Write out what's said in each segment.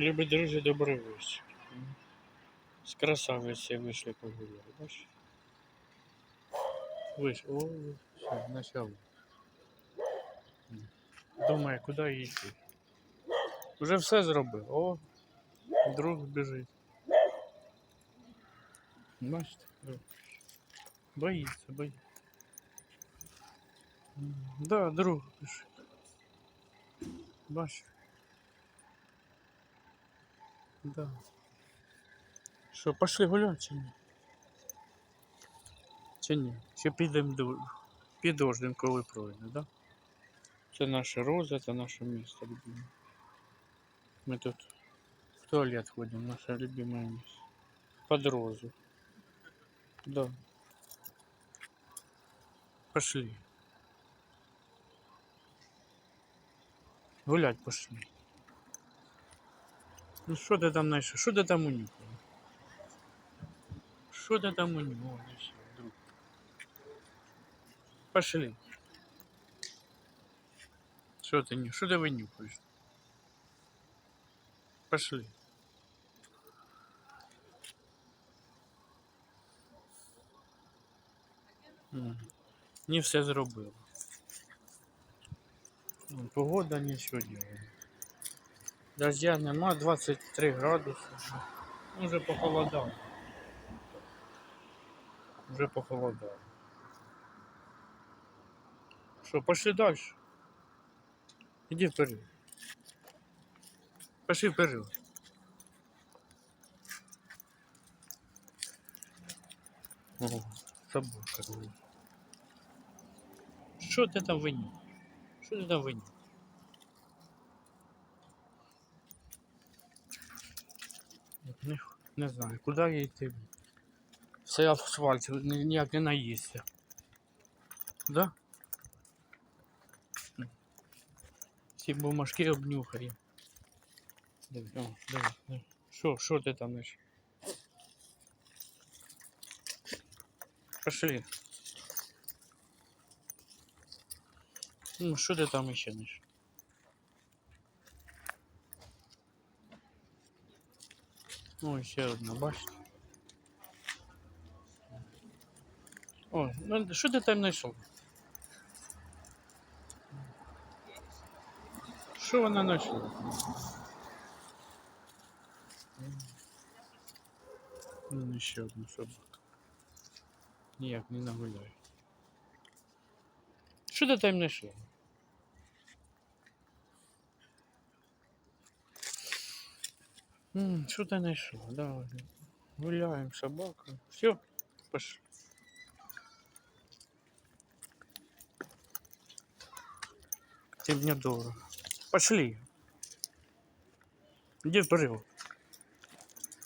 Любі друзі, добрий вечір. З красавиці вийшли погуляти, бачиш? Вийшли. О, все, начало. Думає, куди йти. Вже все зробив. О, друг біжить. Бачите? друг. Боїться, боїться. М, Да, друг біжить. Бачиш? Да. Що, пошли гуляти чи ні? Чи ні? Чи підемо до підождемо, коли пройде, да? Це наша роза, це наше місто любиме. Ми тут в туалет ходимо, наше любиме місце. Под розу. Да. Пошли. Гулять пошли. Ну що ти там знайшов? Що ти там унюхав? Що ти там унюхав? Ось, друг? Пошли. Що ти не? Що ти винюхаєш? Пошли. М, Не все зробило. М, Погода нічого ділає. Дождя нема, 23 градуси. Ну, Вже похолодало. Вже похолодало. Що, пошли далі. Іди вперед. Пошли вперед. О, собака. Що ти там винюх? Що ти там винюх? Не, не знаю, куди я йти. Все асфальт, ні- ніяк не наїсться. Да? Всі бумажки обнюхає. Диви, о, диви, диви. Що, що ти там знайшов? Пошли. Ну, що ти там ще знайшов? О, ще одна, бачите? О, ну що ти там знайшов? Що вона знайшла? Ну, ще одна собака. Ніяк не нагуляє. Що ти там знайшов? М, Що ти знайшов? Давай. Гуляємо з собакою. Все, пошли. Ты мне дорого. Пошли. Иди вперед.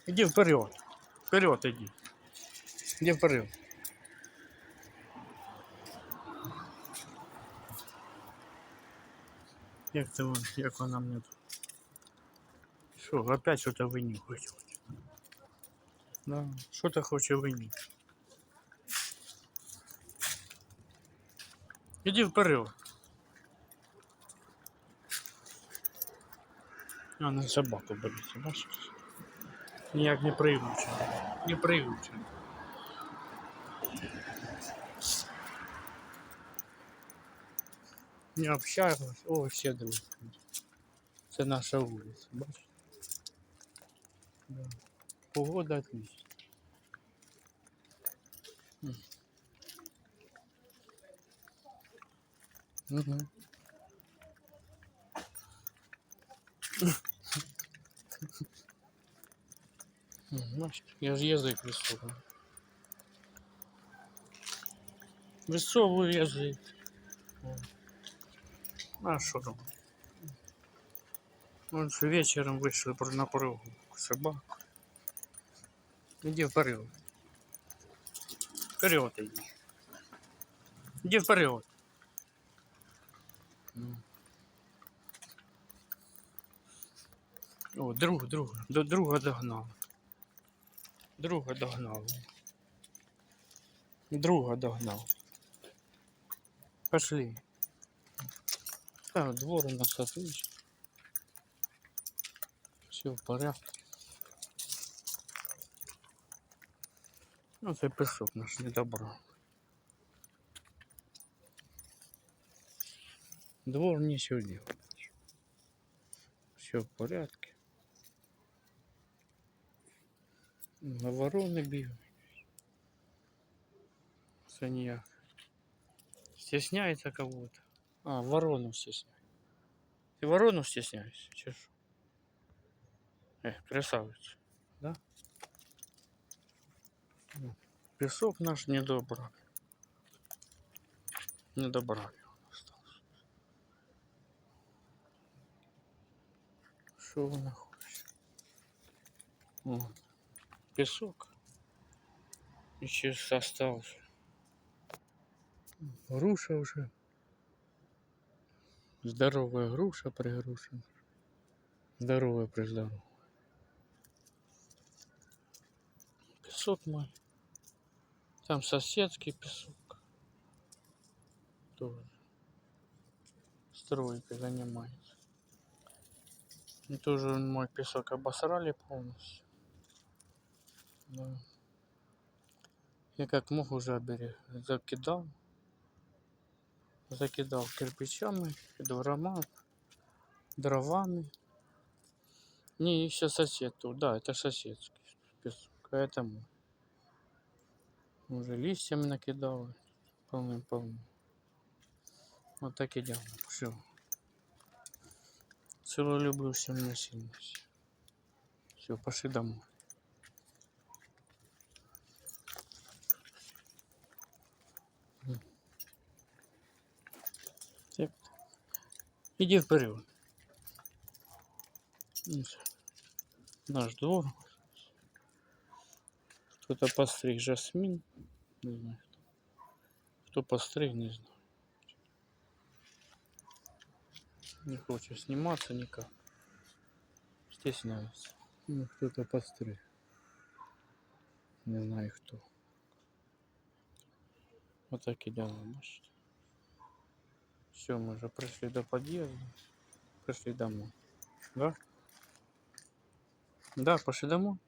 Иди вперед. Вперед иди. Иди вперед. Як це вон, як вона мені тут? Что, опять что-то вынюхать хочет. Да, что-то хочет вынюхать. Иди вперед. А, ну на собаку береться, бачиш? Ніяк не пригучено. Не пригучено. Не общаюсь. О, все друзі. Це наша вулиця, бачиш? Да. Погода отлична. Угу. Бачиш, я ж язик висовую. Висовую язик. О. А що робити? Вот же вечером вышли про- на прогулку. Собака. Иди вперед. Вперед иди. Иди вперед. О, друг, друг, до друга догнал. Друга догнал. Друга догнал. Пошли. А, двор у нас отлично. Все в порядку. Ну, це пісок наш не добра. Двор не сьогодні. Все в порядке. На ворони бігають. Це ніяк. Стесняется кого-то. А, ворону стесняется. Ты ворону стесняешься? Че ж? Эх, красавица. Да? Песок наш не добрали. Не добрали он остался. Что вона хоче? О, песок. Еще остался. Груша уже. Здоровая груша при груше. Здоровая при здоровой. Песок мой. Там соседский песок. Тоже. Стройкой занимается. И тоже мой песок обосрали полностью. Да. Я как мог уже оберег... закидал. Закидал кирпичами, дворами, дровами. Не, еще сосед тут. Да, это соседский песок. А это мой. Уже листьями накидал. Полным-полным. Вот так и делаем. Все. Целую люблю всем насильно. Все, пошли домой. Так. Иди вперед. Ну. Наш двор. Кто-то постриг жасмин. Не знаю кто. Кто постриг, не знаю. Не хочет сниматься никак. Стесняется. Ну, кто-то постриг. Не знаю кто. Вот так и дела, бачите. Все, мы уже пришли до подъезда. Пришли домой. Да? Да, пошли домой.